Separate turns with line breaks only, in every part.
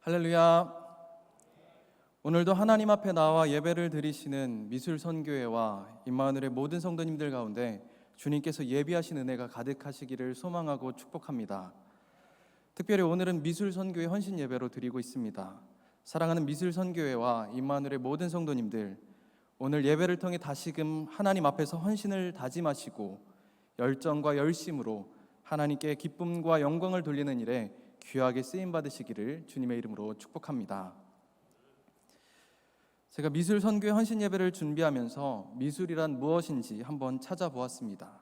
할렐루야. 오늘도 하나님 앞에 나와 예배를 드리시는 미술 선교회와 임마누엘의 모든 성도님들 가운데 주님께서 예비하신 은혜가 가득하시기를 소망하고 축복합니다. 특별히 오늘은 미술 선교회 헌신 예배로 드리고 있습니다. 사랑하는 미술 선교회와 임마누엘의 모든 성도님들 오늘 예배를 통해 다시금 하나님 앞에서 헌신을 다짐하시고 열정과 열심으로 하나님께 기쁨과 영광을 돌리는 일에 귀하게 쓰임 받으시기를 주님의 이름으로 축복합니다. 제가 미술 선교회 헌신 예배를 준비하면서 미술이란 무엇인지 한번 찾아보았습니다.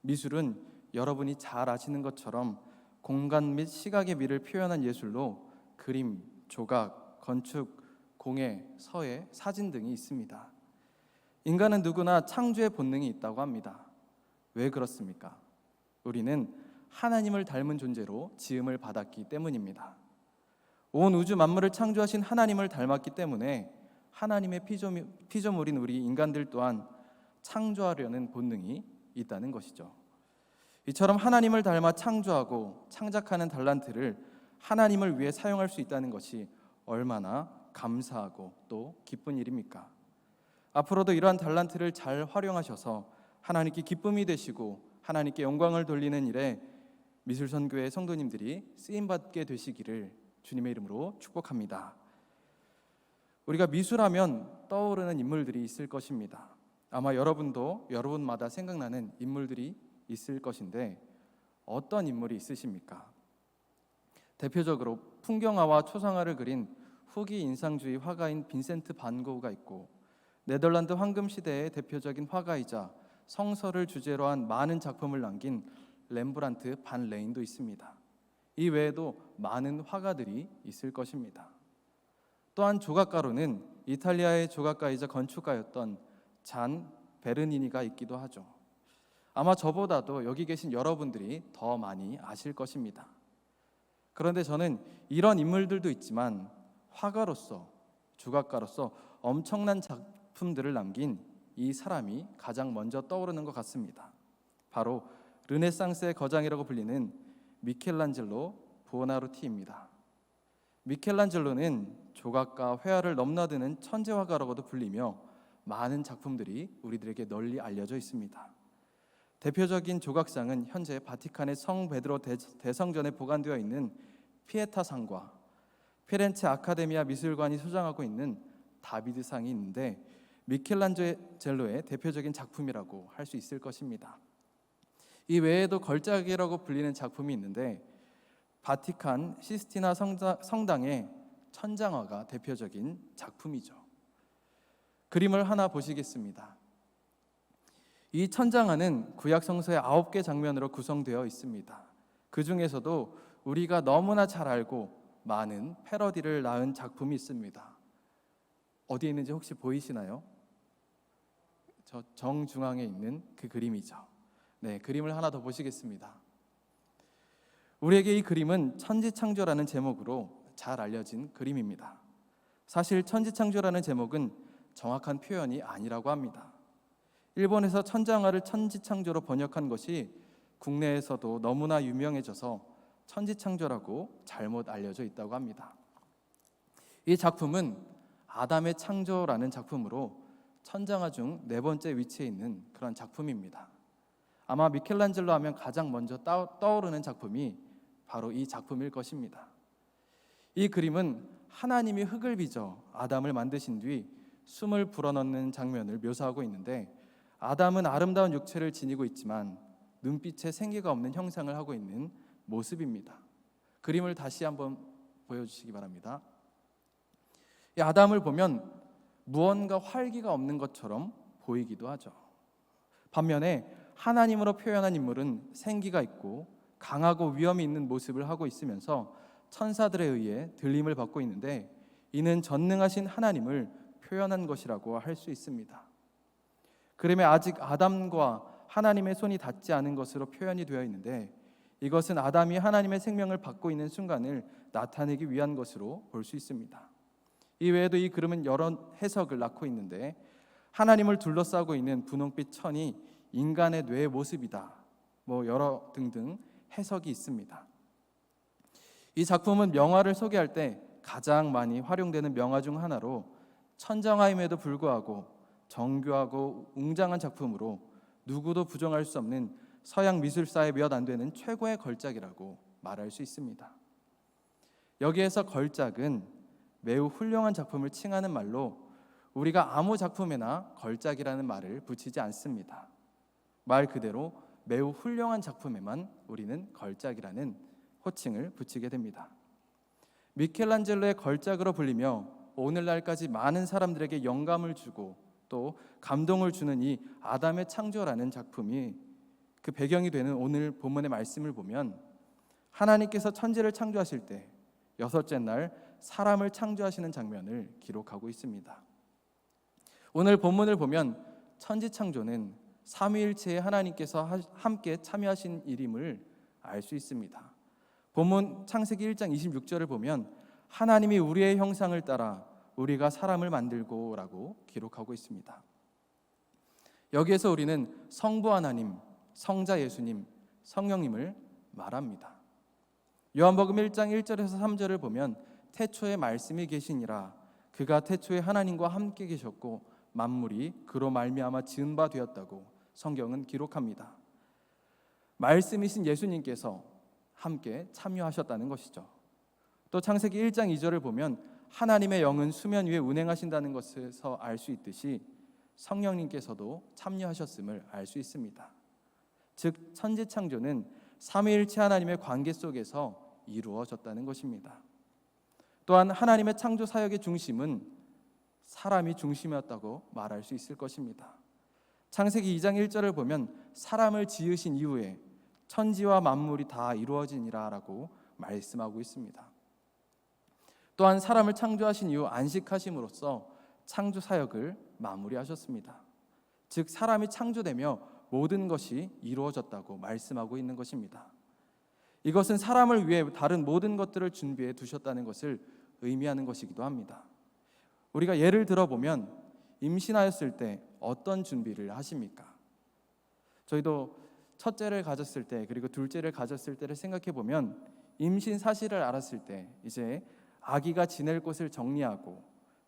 미술은 여러분이 잘 아시는 것처럼 공간 및 시각의 미를 표현한 예술로 그림, 조각, 건축, 공예, 서예, 사진 등이 있습니다. 인간은 누구나 창조의 본능이 있다고 합니다. 왜 그렇습니까? 우리는 하나님을 닮은 존재로 지음을 받았기 때문입니다. 온 우주 만물을 창조하신 하나님을 닮았기 때문에 하나님의 피조물, 피조물인 우리 인간들 또한 창조하려는 본능이 있다는 것이죠. 이처럼 하나님을 닮아 창조하고 창작하는 달란트를 하나님을 위해 사용할 수 있다는 것이 얼마나 감사하고 또 기쁜 일입니까? 앞으로도 이러한 달란트를 잘 활용하셔서 하나님께 기쁨이 되시고 하나님께 영광을 돌리는 일에 미술선교회 성도님들이 쓰임 받게 되시기를 주님의 이름으로 축복합니다. 우리가 미술하면 떠오르는 인물들이 있을 것입니다. 아마 여러분도 여러분마다 생각나는 인물들이 있을 것인데 어떤 인물이 있으십니까? 대표적으로 풍경화와 초상화를 그린 후기 인상주의 화가인 빈센트 반 고흐가 있고 네덜란드 황금 시대의 대표적인 화가이자 성서를 주제로 한 많은 작품을 남긴 렘브란트 반 레인도 있습니다. 이 외에도 많은 화가들이 있을 것입니다. 또한 조각가로는 이탈리아의 조각가이자 건축가였던 잔 베르니니가 있기도 하죠. 아마 저보다도 여기 계신 여러분들이 더 많이 아실 것입니다. 그런데 저는 이런 인물들도 있지만 화가로서 조각가로서 엄청난 작품들을 남긴 이 사람이 가장 먼저 떠오르는 것 같습니다. 바로 르네상스의 거장이라고 불리는 미켈란젤로 부오나루티입니다. 미켈란젤로는 조각가 회화를 넘나드는 천재 화가라고도 불리며 많은 작품들이 우리들에게 널리 알려져 있습니다. 대표적인 조각상은 현재 바티칸의 성 베드로 대성전에 보관되어 있는 피에타상과 피렌체 아카데미아 미술관이 소장하고 있는 다비드상이 있는데 미켈란젤로의 대표적인 작품이라고 할 수 있을 것입니다. 이 외에도 걸작이라고 불리는 작품이 있는데 바티칸 시스티나 성당 의 천장화가 대표적인 작품이죠. 그림을 하나 보시겠습니다. 이 천장화는 구약 성서의 아홉 개 장면으로 구성되어 있습니다. 그 중에서도 우리가 너무나 잘 알고 많은 패러디를 낳은 작품이 있습니다. 어디에 있는지 혹시 보이시나요? 저 정중앙에 있는 그 그림이죠. 네, 그림을 하나 더 보시겠습니다. 우리에게 이 그림은 천지창조라는 제목으로 잘 알려진 그림입니다. 사실 천지창조라는 제목은 정확한 표현이 아니라고 합니다. 일본에서 천장화를 천지창조로 번역한 것이 국내에서도 너무나 유명해져서 천지창조라고 잘못 알려져 있다고 합니다. 이 작품은 아담의 창조라는 작품으로 천장화 중 네 번째 위치에 있는 그런 작품입니다. 아마 미켈란젤로 하면 가장 먼저 떠오르는 작품이 바로 이 작품일 것입니다. 이 그림은 하나님이 흙을 빚어 아담을 만드신 뒤 숨을 불어넣는 장면을 묘사하고 있는데 아담은 아름다운 육체를 지니고 있지만 눈빛에 생기가 없는 형상을 하고 있는 모습입니다. 그림을 다시 한번 보여주시기 바랍니다. 이 아담을 보면 무언가 활기가 없는 것처럼 보이기도 하죠. 반면에 하나님으로 표현한 인물은 생기가 있고 강하고 위험이 있는 모습을 하고 있으면서 천사들에 의해 들림을 받고 있는데 이는 전능하신 하나님을 표현한 것이라고 할 수 있습니다. 그림에 아직 아담과 하나님의 손이 닿지 않은 것으로 표현이 되어 있는데 이것은 아담이 하나님의 생명을 받고 있는 순간을 나타내기 위한 것으로 볼 수 있습니다. 이 외에도 이 그림은 여러 해석을 낳고 있는데 하나님을 둘러싸고 있는 분홍빛 천이 인간의 뇌의 모습이다. 뭐 여러 등등 해석이 있습니다. 이 작품은 명화를 소개할 때 가장 많이 활용되는 명화 중 하나로 천정하임에도 불구하고 정교하고 웅장한 작품으로 누구도 부정할 수 없는 서양 미술사의 몇 안 되는 최고의 걸작이라고 말할 수 있습니다. 여기에서 걸작은 매우 훌륭한 작품을 칭하는 말로 우리가 아무 작품에나 걸작이라는 말을 붙이지 않습니다. 말 그대로 매우 훌륭한 작품에만 우리는 걸작이라는 호칭을 붙이게 됩니다. 미켈란젤로의 걸작으로 불리며 오늘날까지 많은 사람들에게 영감을 주고 또 감동을 주는 이 아담의 창조라는 작품이 그 배경이 되는 오늘 본문의 말씀을 보면 하나님께서 천지를 창조하실 때 여섯째 날 사람을 창조하시는 장면을 기록하고 있습니다. 오늘 본문을 보면 천지 창조는 삼위일체의 하나님께서 하- 함께 참여하신 일임을 알 수 있습니다. 본문 창세기 1장 26절을 보면 하나님이 우리의 형상을 따라 우리가 사람을 만들고라고 기록하고 있습니다. 여기에서 우리는 성부 하나님, 성자 예수님, 성령님을 말합니다. 요한복음 1장 1절에서 3절을 보면 태초에 말씀이 계시니라 그가 태초에 하나님과 함께 계셨고 만물이 그로 말미암아 지은 바 되었다고 성경은 기록합니다. 말씀이신 예수님께서 함께 참여하셨다는 것이죠. 또 창세기 1장 2절을 보면 하나님의 영은 수면 위에 운행하신다는 것에서 알 수 있듯이 성령님께서도 참여하셨음을 알 수 있습니다. 즉 천지 창조는 삼위일체 하나님의 관계 속에서 이루어졌다는 것입니다. 또한 하나님의 창조 사역의 중심은 사람이 중심이었다고 말할 수 있을 것입니다. 창세기 2장 1절을 보면 사람을 지으신 이후에 천지와 만물이 다 이루어지니라라고 말씀하고 있습니다. 또한 사람을 창조하신 이후 안식하심으로써 창조 사역을 마무리하셨습니다. 즉 사람이 창조되며 모든 것이 이루어졌다고 말씀하고 있는 것입니다. 이것은 사람을 위해 다른 모든 것들을 준비해 두셨다는 것을 의미하는 것이기도 합니다. 우리가 예를 들어 보면 임신하였을 때 어떤 준비를 하십니까? 저희도 첫째를 가졌을 때 그리고 둘째를 가졌을 때를 생각해 보면 임신 사실을 알았을 때 이제 아기가 지낼 곳을 정리하고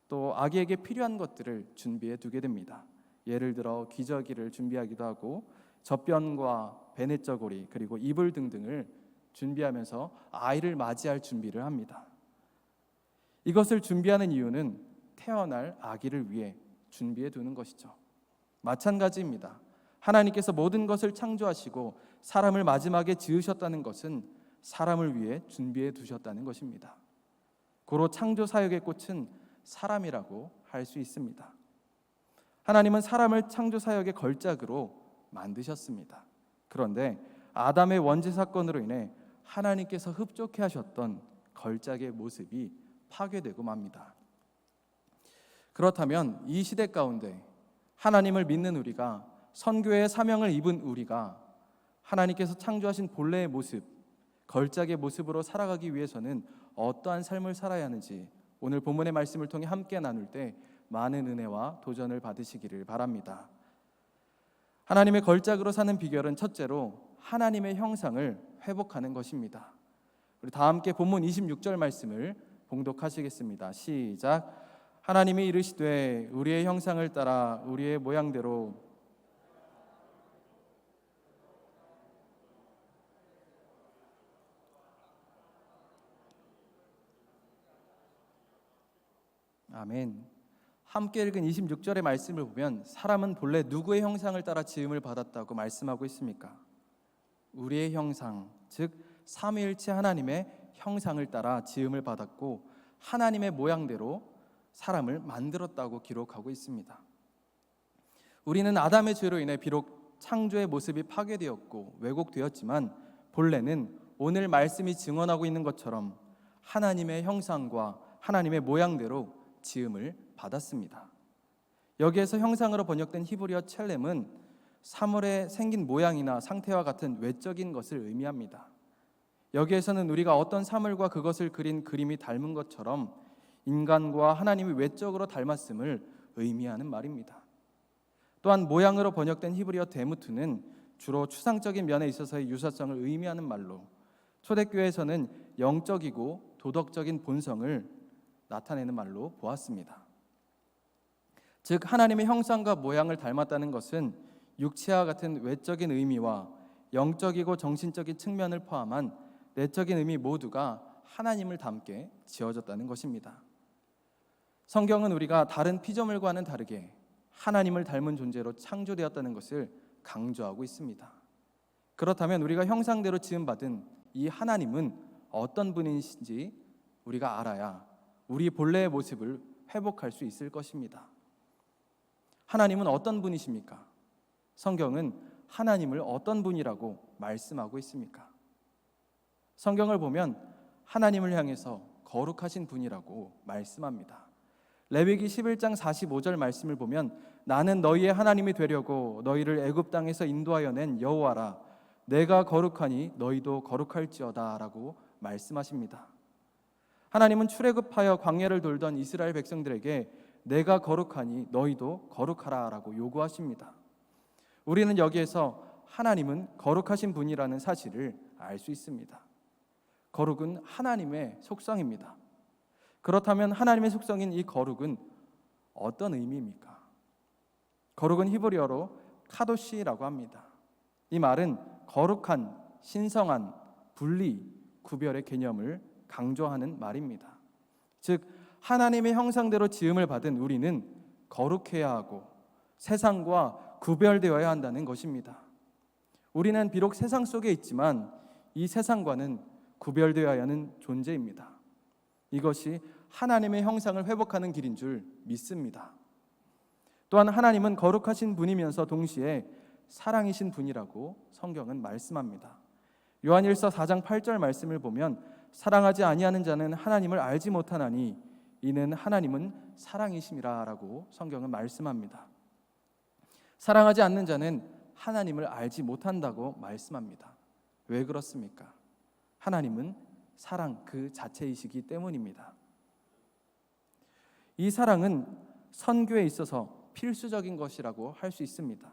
또 아기에게 필요한 것들을 준비해 두게 됩니다. 예를 들어 기저귀를 준비하기도 하고 젖변과 베네저고리 그리고 이불 등등을 준비하면서 아이를 맞이할 준비를 합니다. 이것을 준비하는 이유는 태어날 아기를 위해 준비해 두는 것이죠. 마찬가지입니다. 하나님께서 모든 것을 창조하시고 사람을 마지막에 지으셨다는 것은 사람을 위해 준비해 두셨다는 것입니다. 고로 창조 사역의 꽃은 사람이라고 할 수 있습니다. 하나님은 사람을 창조 사역의 걸작으로 만드셨습니다. 그런데 아담의 원죄 사건으로 인해 하나님께서 흡족해 하셨던 걸작의 모습이 파괴되고 맙니다. 그렇다면 이 시대 가운데 하나님을 믿는 우리가 선교의 사명을 입은 우리가 하나님께서 창조하신 본래의 모습, 걸작의 모습으로 살아가기 위해서는 어떠한 삶을 살아야 하는지 오늘 본문의 말씀을 통해 함께 나눌 때 많은 은혜와 도전을 받으시기를 바랍니다. 하나님의 걸작으로 사는 비결은 첫째로 하나님의 형상을 회복하는 것입니다. 우리 다 함께 본문 26절 말씀을 봉독하시겠습니다. 시작. 하나님이 이르시되 우리의 형상을 따라 우리의 모양대로 아멘. 함께 읽은 26절의 말씀을 보면 사람은 본래 누구의 형상을 따라 지음을 받았다고 말씀하고 있습니까? 우리의 형상, 즉 삼위일체 하나님의 형상을 따라 지음을 받았고 하나님의 모양대로 사람을 만들었다고 기록하고 있습니다. 우리는 아담의 죄로 인해 비록 창조의 모습이 파괴되었고 왜곡되었지만 본래는 오늘 말씀이 증언하고 있는 것처럼 하나님의 형상과 하나님의 모양대로 지음을 받았습니다. 여기에서 형상으로 번역된 히브리어 첼렘은 사물의 생긴 모양이나 상태와 같은 외적인 것을 의미합니다. 여기에서는 우리가 어떤 사물과 그것을 그린 그림이 닮은 것처럼 인간과 하나님이 외적으로 닮았음을 의미하는 말입니다. 또한 모양으로 번역된 히브리어 데무트는 주로 추상적인 면에 있어서의 유사성을 의미하는 말로 초대교회에서는 영적이고 도덕적인 본성을 나타내는 말로 보았습니다. 즉 하나님의 형상과 모양을 닮았다는 것은 육체와 같은 외적인 의미와 영적이고 정신적인 측면을 포함한 내적인 의미 모두가 하나님을 닮게 지어졌다는 것입니다. 성경은 우리가 다른 피조물과는 다르게 하나님을 닮은 존재로 창조되었다는 것을 강조하고 있습니다. 그렇다면 우리가 형상대로 지음받은 이 하나님은 어떤 분이신지 우리가 알아야 우리 본래의 모습을 회복할 수 있을 것입니다. 하나님은 어떤 분이십니까? 성경은 하나님을 어떤 분이라고 말씀하고 있습니까? 성경을 보면 하나님을 향해서 거룩하신 분이라고 말씀합니다. 레위기 11장 45절 말씀을 보면 나는 너희의 하나님이 되려고 너희를 애굽 땅에서 인도하여 낸 여호와라 내가 거룩하니 너희도 거룩할지어다라고 말씀하십니다. 하나님은 출애굽하여 광야를 돌던 이스라엘 백성들에게 내가 거룩하니 너희도 거룩하라라고 요구하십니다. 우리는 여기에서 하나님은 거룩하신 분이라는 사실을 알 수 있습니다. 거룩은 하나님의 속성입니다. 그렇다면 하나님의 속성인 이 거룩은 어떤 의미입니까? 거룩은 히브리어로 카도시라고 합니다. 이 말은 거룩한, 신성한, 분리, 구별의 개념을 강조하는 말입니다. 즉 하나님의 형상대로 지음을 받은 우리는 거룩해야 하고 세상과 구별되어야 한다는 것입니다. 우리는 비록 세상 속에 있지만 이 세상과는 구별되어야 하는 존재입니다. 이것이 하나님의 형상을 회복하는 길인 줄 믿습니다. 또한 하나님은 거룩하신 분이면서 동시에 사랑이신 분이라고 성경은 말씀합니다. 요한일서 4장 8절 말씀을 보면 사랑하지 아니하는 자는 하나님을 알지 못하나니 이는 하나님은 사랑이심이라라고 성경은 말씀합니다. 사랑하지 않는 자는 하나님을 알지 못한다고 말씀합니다. 왜 그렇습니까? 하나님은 사랑 그 자체이시기 때문입니다. 이 사랑은 선교에 있어서 필수적인 것이라고 할 수 있습니다.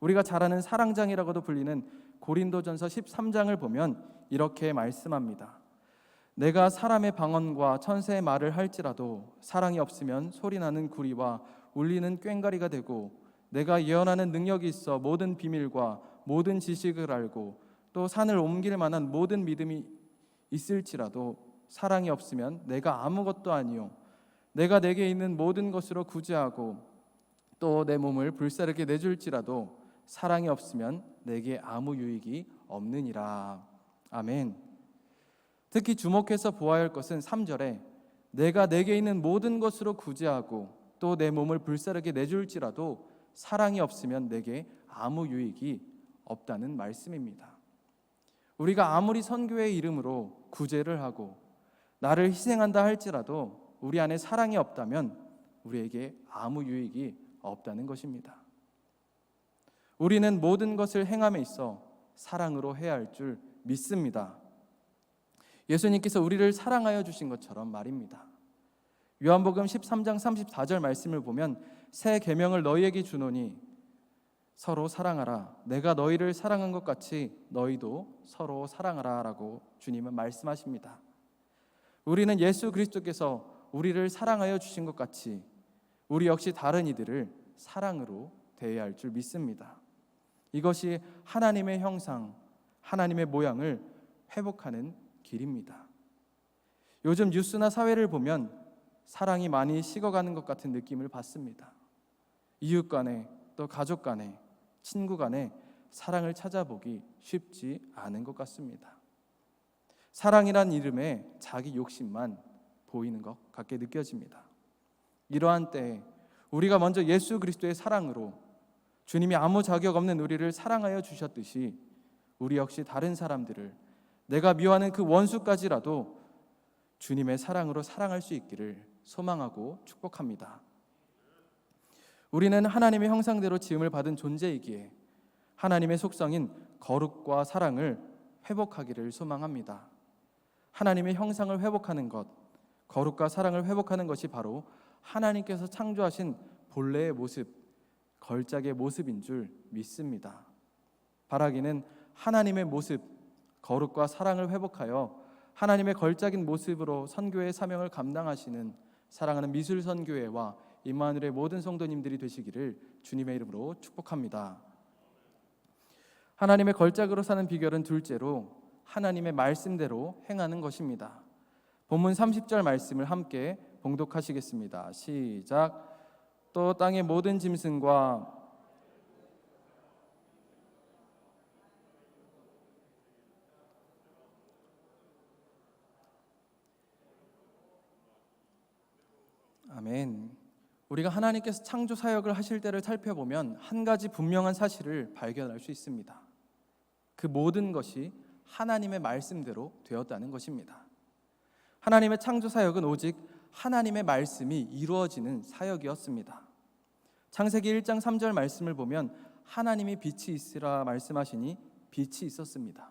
우리가 잘 아는 사랑장이라고도 불리는 고린도전서 13장을 보면 이렇게 말씀합니다. 내가 사람의 방언과 천사의 말을 할지라도 사랑이 없으면 소리나는 구리와 울리는 꽹가리가 되고 내가 예언하는 능력이 있어 모든 비밀과 모든 지식을 알고 또 산을 옮길 만한 모든 믿음이 있을지라도 사랑이 없으면 내가 아무것도 아니요 내가 내게 있는 모든 것으로 구제하고 또 내 몸을 불사르게 내줄지라도 사랑이 없으면 내게 아무 유익이 없느니라. 아멘. 특히 주목해서 보아야 할 것은 3절에 내가 내게 있는 모든 것으로 구제하고 또 내 몸을 불사르게 내줄지라도 사랑이 없으면 내게 아무 유익이 없다는 말씀입니다. 우리가 아무리 선교의 이름으로 구제를 하고 나를 희생한다 할지라도 우리 안에 사랑이 없다면 우리에게 아무 유익이 없다는 것입니다. 우리는 모든 것을 행함에 있어 사랑으로 해야 할 줄 믿습니다. 예수님께서 우리를 사랑하여 주신 것처럼 말입니다. 요한복음 13장 34절 말씀을 보면 새 계명을 너희에게 주노니 서로 사랑하라. 내가 너희를 사랑한 것 같이 너희도 서로 사랑하라라고 주님은 말씀하십니다. 우리는 예수 그리스도께서 우리를 사랑하여 주신 것 같이 우리 역시 다른 이들을 사랑으로 대해야 할 줄 믿습니다. 이것이 하나님의 형상, 하나님의 모양을 회복하는 길입니다. 요즘 뉴스나 사회를 보면 사랑이 많이 식어가는 것 같은 느낌을 받습니다. 이웃 간에 또 가족 간에 친구 간에 사랑을 찾아보기 쉽지 않은 것 같습니다. 사랑이란 이름에 자기 욕심만 보이는 것 같게 느껴집니다. 이러한 때에 우리가 먼저 예수 그리스도의 사랑으로 주님이 아무 자격 없는 우리를 사랑하여 주셨듯이 우리 역시 다른 사람들을 내가 미워하는 그 원수까지라도 주님의 사랑으로 사랑할 수 있기를 소망하고 축복합니다. 우리는 하나님의 형상대로 지음을 받은 존재이기에 하나님의 속성인 거룩과 사랑을 회복하기를 소망합니다. 하나님의 형상을 회복하는 것, 거룩과 사랑을 회복하는 것이 바로 하나님께서 창조하신 본래의 모습, 걸작의 모습인 줄 믿습니다. 바라기는 하나님의 모습, 거룩과 사랑을 회복하여 하나님의 걸작인 모습으로 선교의 사명을 감당하시는 사랑하는 미술 선교회와 임마누엘의 모든 성도님들이 되시기를 주님의 이름으로 축복합니다. 하나님의 걸작으로 사는 비결은 둘째로 하나님의 말씀대로 행하는 것입니다. 본문 30절 말씀을 함께 봉독하시겠습니다. 시작. 또 땅의 모든 짐승과 아멘. 우리가 하나님께서 창조 사역을 하실 때를 살펴보면 한 가지 분명한 사실을 발견할 수 있습니다. 그 모든 것이 하나님의 말씀대로 되었다는 것입니다. 하나님의 창조 사역은 오직 하나님의 말씀이 이루어지는 사역이었습니다. 창세기 1장 3절 말씀을 보면 하나님이 빛이 있으라 말씀하시니 빛이 있었습니다.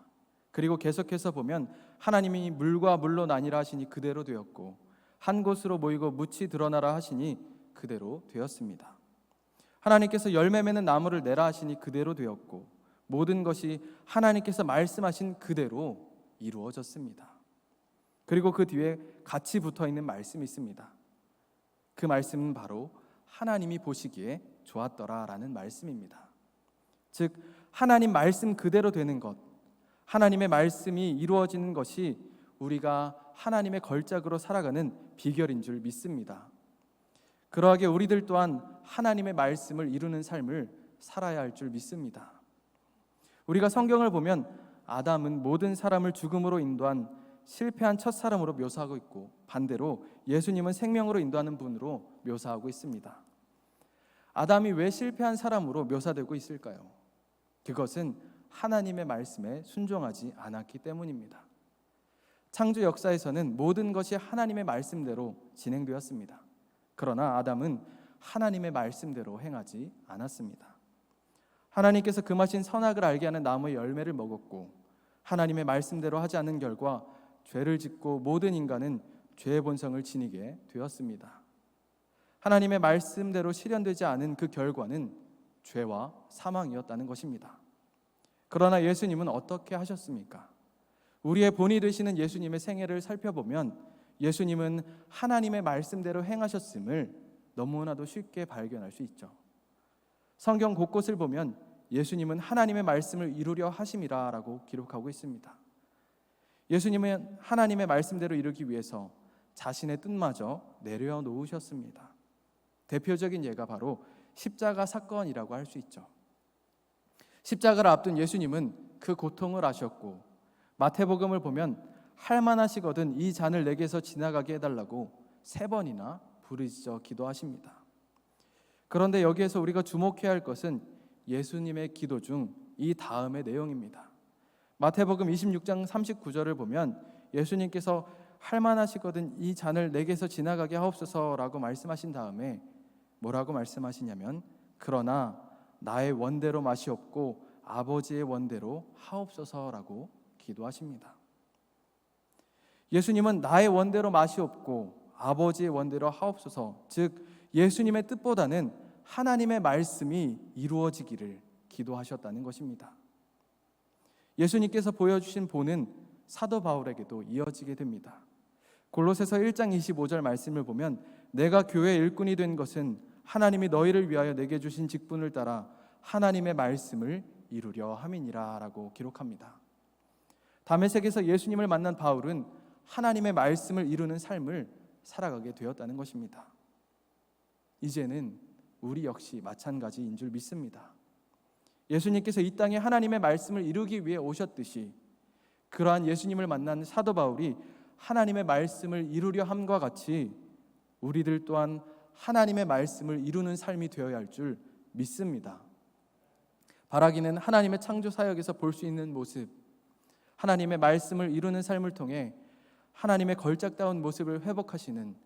그리고 계속해서 보면 하나님이 물과 물로 나뉘라 하시니 그대로 되었고 한 곳으로 모이고 묻이 드러나라 하시니 그대로 되었습니다. 하나님께서 열매 맺는 나무를 내라 하시니 그대로 되었고 모든 것이 하나님께서 말씀하신 그대로 이루어졌습니다. 그리고 그 뒤에 같이 붙어 있는 말씀이 있습니다. 그 말씀은 바로 하나님이 보시기에 좋았더라라는 말씀입니다. 즉 하나님 말씀 그대로 되는 것, 하나님의 말씀이 이루어지는 것이 우리가 하나님의 걸작으로 살아가는 비결인 줄 믿습니다. 그러하게 우리들 또한 하나님의 말씀을 이루는 삶을 살아야 할 줄 믿습니다. 우리가 성경을 보면 아담은 모든 사람을 죽음으로 인도한 실패한 첫 사람으로 묘사하고 있고 반대로 예수님은 생명으로 인도하는 분으로 묘사하고 있습니다. 아담이 왜 실패한 사람으로 묘사되고 있을까요? 그것은 하나님의 말씀에 순종하지 않았기 때문입니다. 창조 역사에서는 모든 것이 하나님의 말씀대로 진행되었습니다. 그러나 아담은 하나님의 말씀대로 행하지 않았습니다. 하나님께서 금하신 선악을 알게 하는 나무의 열매를 먹었고 하나님의 말씀대로 하지 않는 결과 죄를 짓고 모든 인간은 죄의 본성을 지니게 되었습니다. 하나님의 말씀대로 실현되지 않은 그 결과는 죄와 사망이었다는 것입니다. 그러나 예수님은 어떻게 하셨습니까? 우리의 본이 되시는 예수님의 생애를 살펴보면 예수님은 하나님의 말씀대로 행하셨음을 너무나도 쉽게 발견할 수 있죠. 성경 곳곳을 보면 예수님은 하나님의 말씀을 이루려 하심이라라고 기록하고 있습니다. 예수님은 하나님의 말씀대로 이루기 위해서 자신의 뜻마저 내려놓으셨습니다. 대표적인 예가 바로 십자가 사건이라고 할 수 있죠. 십자가를 앞둔 예수님은 그 고통을 아셨고 마태복음을 보면 할 만하시거든 이 잔을 내게서 지나가게 해달라고 세 번이나 부르짖어 기도하십니다. 그런데 여기에서 우리가 주목해야 할 것은 예수님의 기도 중 이 다음의 내용입니다. 마태복음 26장 39절을 보면 예수님께서 할 만하시거든 이 잔을 내게서 지나가게 하옵소서라고 말씀하신 다음에 뭐라고 말씀하시냐면 그러나 나의 원대로 마시옵고 아버지의 원대로 하옵소서라고 기도하십니다. 예수님은 나의 원대로 마시옵고 아버지의 원대로 하옵소서 즉 예수님의 뜻보다는 하나님의 말씀이 이루어지기를 기도하셨다는 것입니다. 예수님께서 보여주신 본은 사도 바울에게도 이어지게 됩니다. 골로새서 1장 25절 말씀을 보면 내가 교회 일꾼이 된 것은 하나님이 너희를 위하여 내게 주신 직분을 따라 하나님의 말씀을 이루려 함이니라라고 기록합니다. 다메섹에서 예수님을 만난 바울은 하나님의 말씀을 이루는 삶을 살아가게 되었다는 것입니다. 이제는 우리 역시 마찬가지인 줄 믿습니다. 예수님께서 이 땅에 하나님의 말씀을 이루기 위해 오셨듯이 그러한 예수님을 만난 사도 바울이 하나님의 말씀을 이루려 함과 같이 우리들 또한 하나님의 말씀을 이루는 삶이 되어야 할 줄 믿습니다. 바라기는 하나님의 창조 사역에서 볼 수 있는 모습, 하나님의 말씀을 이루는 삶을 통해 하나님의 걸작다운 모습을 회복하시는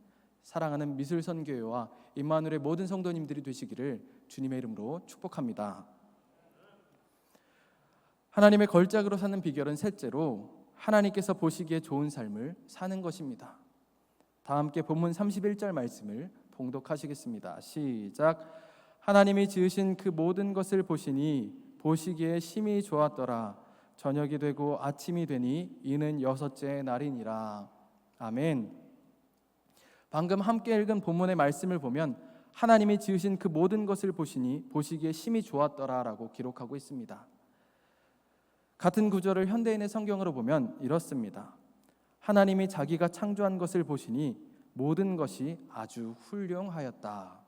사랑하는 미술 선 교회와 임마누엘의 모든 성도님들이 되시기를 주님의 이름으로 축복합니다. 하나님의 걸작으로 사는 비결은 셋째로 하나님께서 보시기에 좋은 삶을 사는 것입니다. 다 함께 본문 31절 말씀을 봉독하시겠습니다. 시작. 하나님이 지으신 그 모든 것을 보시니 보시기에 심히 좋았더라. 저녁이 되고 아침이 되니 이는 여섯째 날이니라. 아멘. 방금 함께 읽은 본문의 말씀을 보면 하나님이 지으신 그 모든 것을 보시니 보시기에 심히 좋았더라라고 기록하고 있습니다. 같은 구절을 현대인의 성경으로 보면 이렇습니다. 하나님이 자기가 창조한 것을 보시니 모든 것이 아주 훌륭하였다.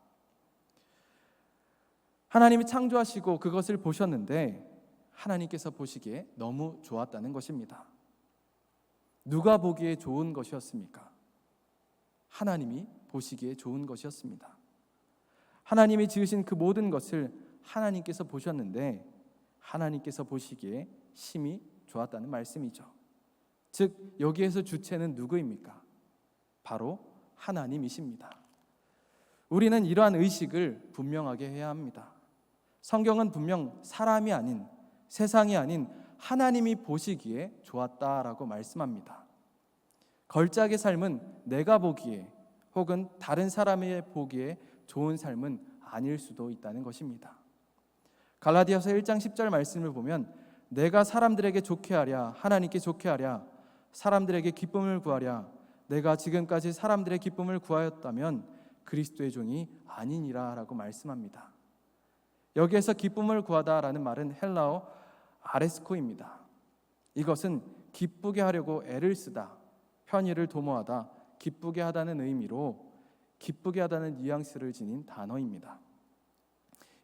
하나님이 창조하시고 그것을 보셨는데 하나님께서 보시기에 너무 좋았다는 것입니다. 누가 보기에 좋은 것이었습니까? 하나님이 보시기에 좋은 것이었습니다. 하나님이 지으신 그 모든 것을 하나님께서 보셨는데 하나님께서 보시기에 심히 좋았다는 말씀이죠. 즉 여기에서 주체는 누구입니까? 바로 하나님이십니다. 우리는 이러한 의식을 분명하게 해야 합니다. 성경은 분명 사람이 아닌 세상이 아닌 하나님이 보시기에 좋았다라고 말씀합니다. 걸작의 삶은 내가 보기에 혹은 다른 사람의 보기에 좋은 삶은 아닐 수도 있다는 것입니다. 갈라디아서 1장 10절 말씀을 보면 내가 사람들에게 좋게 하랴 하나님께 좋게 하랴 사람들에게 기쁨을 구하랴 내가 지금까지 사람들의 기쁨을 구하였다면 그리스도의 종이 아니니라라고 말씀합니다. 여기에서 기쁨을 구하다라는 말은 헬라어 아레스코입니다. 이것은 기쁘게 하려고 애를 쓰다, 편의를 도모하다, 기쁘게 하다는 의미로 기쁘게 하다는 뉘앙스를 지닌 단어입니다.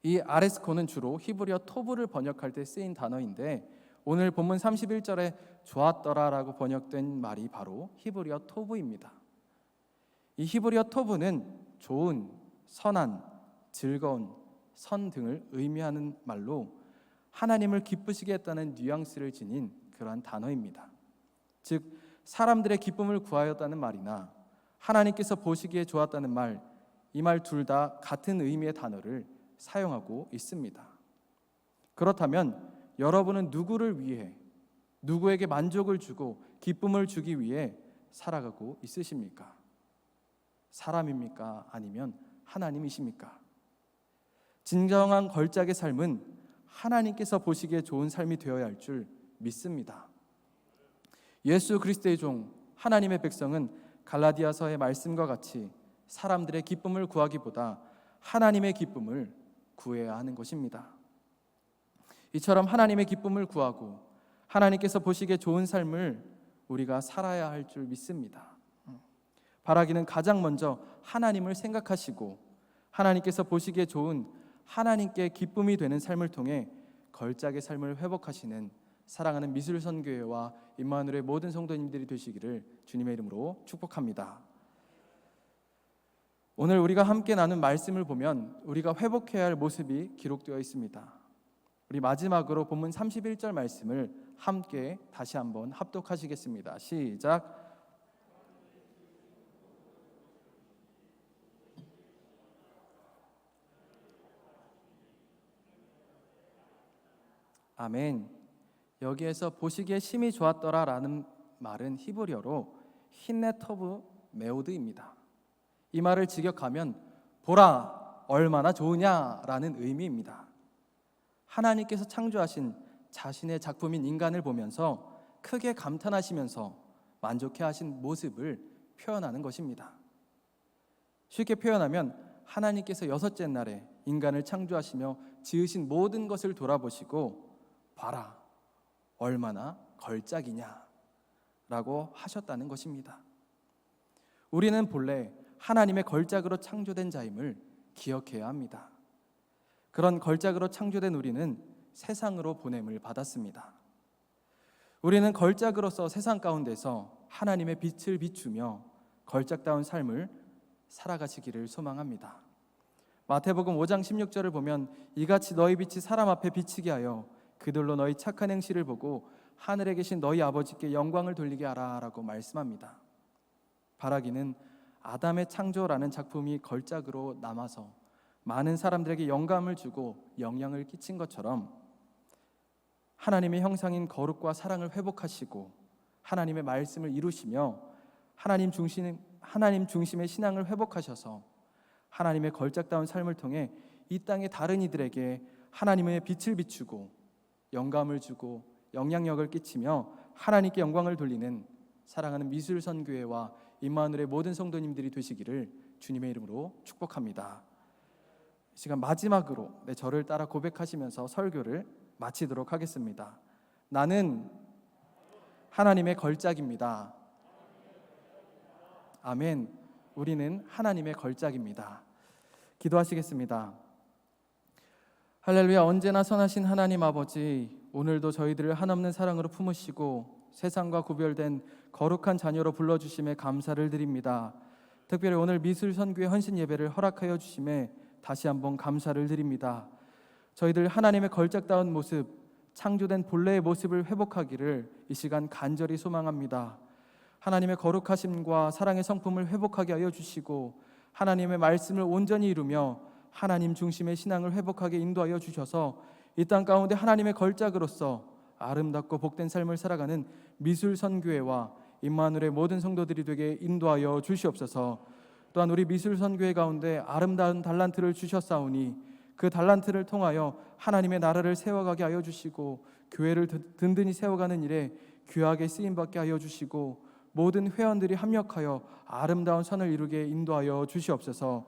이 아레스코는 주로 히브리어 토브를 번역할 때 쓰인 단어인데 오늘 본문 31절에 좋았더라라고 번역된 말이 바로 히브리어 토브입니다. 이 히브리어 토브는 좋은, 선한, 즐거운, 선 등을 의미하는 말로 하나님을 기쁘시게 했다는 뉘앙스를 지닌 그러한 단어입니다. 즉 사람들의 기쁨을 구하였다는 말이나 하나님께서 보시기에 좋았다는 말, 이 말 둘 다 같은 의미의 단어를 사용하고 있습니다. 그렇다면 여러분은 누구를 위해 누구에게 만족을 주고 기쁨을 주기 위해 살아가고 있으십니까? 사람입니까? 아니면 하나님이십니까? 진정한 걸작의 삶은 하나님께서 보시기에 좋은 삶이 되어야 할 줄 믿습니다. 예수 그리스도의 종 하나님의 백성은 갈라디아서의 말씀과 같이 사람들의 기쁨을 구하기보다 하나님의 기쁨을 구해야 하는 것입니다. 이처럼 하나님의 기쁨을 구하고 하나님께서 보시기에 좋은 삶을 우리가 살아야 할 줄 믿습니다. 바라기는 가장 먼저 하나님을 생각하시고 하나님께서 보시기에 좋은 하나님께 기쁨이 되는 삶을 통해 걸작의 삶을 회복하시는 사랑하는 미술 선교회와 임마누엘의 모든 성도님들이 되시기를 주님의 이름으로 축복합니다. 오늘 우리가 함께 나눈 말씀을 보면 우리가 회복해야 할 모습이 기록되어 있습니다. 우리 마지막으로 본문 31절 말씀을 함께 다시 한번 합독하시겠습니다. 시작. 아멘. 여기에서 보시기에 심히 좋았더라라는 말은 히브리어로 힌네터브 메오드입니다. 이 말을 직역하면 보라 얼마나 좋으냐라는 의미입니다. 하나님께서 창조하신 자신의 작품인 인간을 보면서 크게 감탄하시면서 만족해 하신 모습을 표현하는 것입니다. 쉽게 표현하면 하나님께서 여섯째 날에 인간을 창조하시며 지으신 모든 것을 돌아보시고 봐라 얼마나 걸작이냐 라고 하셨다는 것입니다. 우리는 본래 하나님의 걸작으로 창조된 자임을 기억해야 합니다. 그런 걸작으로 창조된 우리는 세상으로 보냄을 받았습니다. 우리는 걸작으로서 세상 가운데서 하나님의 빛을 비추며 걸작다운 삶을 살아가시기를 소망합니다. 마태복음 5장 16절을 보면 이같이 너희 빛이 사람 앞에 비치게 하여 그들로 너희 착한 행실을 보고 하늘에 계신 너희 아버지께 영광을 돌리게 하라라고 말씀합니다. 바라기는 아담의 창조라는 작품이 걸작으로 남아서 많은 사람들에게 영감을 주고 영향을 끼친 것처럼 하나님의 형상인 거룩과 사랑을 회복하시고 하나님의 말씀을 이루시며 하나님 중심 하나님 중심의 신앙을 회복하셔서 하나님의 걸작다운 삶을 통해 이 땅의 다른 이들에게 하나님의 빛을 비추고 영감을 주고 영향력을 끼치며 하나님께 영광을 돌리는 사랑하는 미술 선교회와 임마누엘의 모든 성도님들이 되시기를 주님의 이름으로 축복합니다. 이 시간 마지막으로 내 저를 따라 고백하시면서 설교를 마치도록 하겠습니다. 나는 하나님의 걸작입니다. 아멘. 우리는 하나님의 걸작입니다. 기도하시겠습니다. 할렐루야. 언제나 선하신 하나님 아버지, 오늘도 저희들을 한없는 사랑으로 품으시고 세상과 구별된 거룩한 자녀로 불러 주심에 감사를 드립니다. 특별히 오늘 미술 선교의 헌신 예배를 허락하여 주심에 다시 한번 감사를 드립니다. 저희들 하나님의 걸작다운 모습, 창조된 본래의 모습을 회복하기를 이 시간 간절히 소망합니다. 하나님의 거룩하심과 사랑의 성품을 회복하게 하여 주시고 하나님의 말씀을 온전히 이루며 하나님 중심의 신앙을 회복하게 인도하여 주셔서 이 땅 가운데 하나님의 걸작으로서 아름답고 복된 삶을 살아가는 미술 선교회와 임마누엘의 모든 성도들이 되게 인도하여 주시옵소서. 또한 우리 미술 선교회 가운데 아름다운 달란트를 주셨사오니 그 달란트를 통하여 하나님의 나라를 세워가게 하여 주시고 교회를 드- 든든히 세워가는 일에 귀하게 쓰임 받게 하여 주시고 모든 회원들이 합력하여 아름다운 선을 이루게 인도하여 주시옵소서.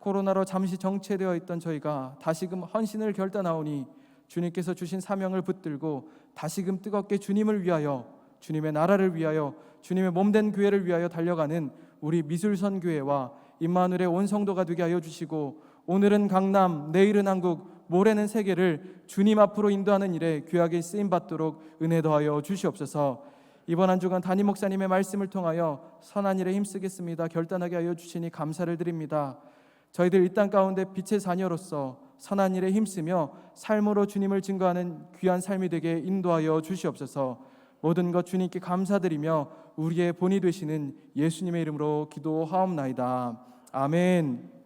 코로나로 잠시 정체되어 있던 저희가 다시금 헌신을 결단하오니 주님께서 주신 사명을 붙들고 다시금 뜨겁게 주님을 위하여 주님의 나라를 위하여 주님의 몸된 교회를 위하여 달려가는 우리 미술선 교회와 임마누엘의 온 성도가 되게 하여 주시고 오늘은 강남, 내일은 한국, 모레는 세계를 주님 앞으로 인도하는 일에 귀하게 쓰임 받도록 은혜 더하여 주시옵소서. 이번 한 주간 담임 목사님의 말씀을 통하여 선한 일에 힘쓰겠습니다. 결단하게 하여 주시니 감사를 드립니다. 저희들 이 땅 가운데 빛의 자녀로서 선한 일에 힘쓰며 삶으로 주님을 증거하는 귀한 삶이 되게 인도하여 주시옵소서. 모든 것 주님께 감사드리며 우리의 본이 되시는 예수님의 이름으로 기도하옵나이다. 아멘.